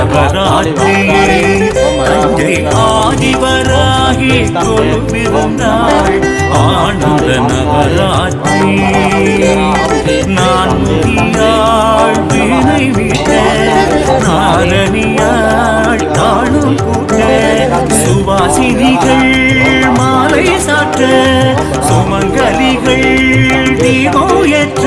நவராத்திரி. தஞ்சை ஆதிவராகி கொழுப்பிருந்தாள் ஆனந்த நவராத்திரி. நான் முதியாள் வீணை விட்ட நாரணியாள் தாழும் கூட்ட சுவாசினிகள் மாலை சாற்ற சுமங்கலிகள் தீபம் ஏற்ற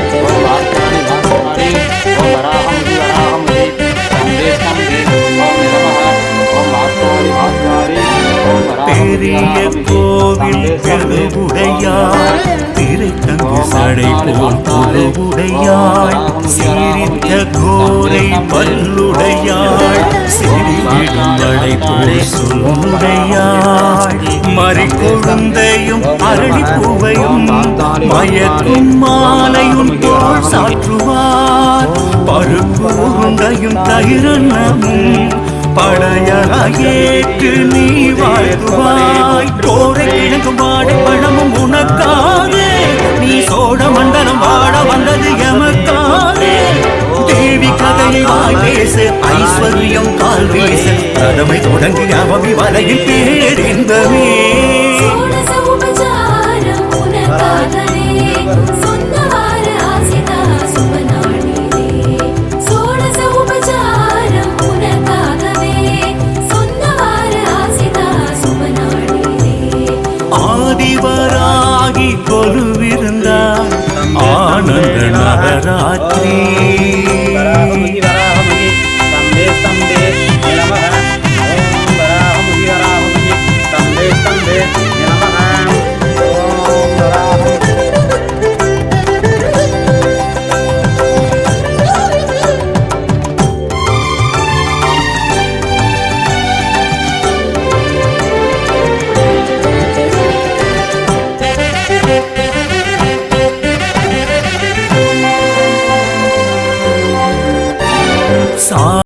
கோவில் பெருவுடையாள் திரைத்தங்கு சடை போல் புழுவுடையாள் சீரித்த கோரை பல்லுடையாள். சிறிவிடும்படை போல் சொல்லுடையாள் மறிக்கொழுந்தையும் அரளிப்பூவையும் மயக்கும் மாலையும் தோல் சாற்றுவார். பருப்பு உருண்டையும் தயிரன்னமும் பழையேற்று நீ வாழ்வாய் கோரை கிழங்கும் வாடை நீ சோழ மண்டலம் வாழ வந்தது எமக்காதே. தேவி கதையை வாய் பேச ஐஸ்வர்யம் கால் வீச. பிரதமை தொடங்கி அவமி வலையில் பேரின்பமே. பொருவிருந்தாய் ஆனந்த நகரா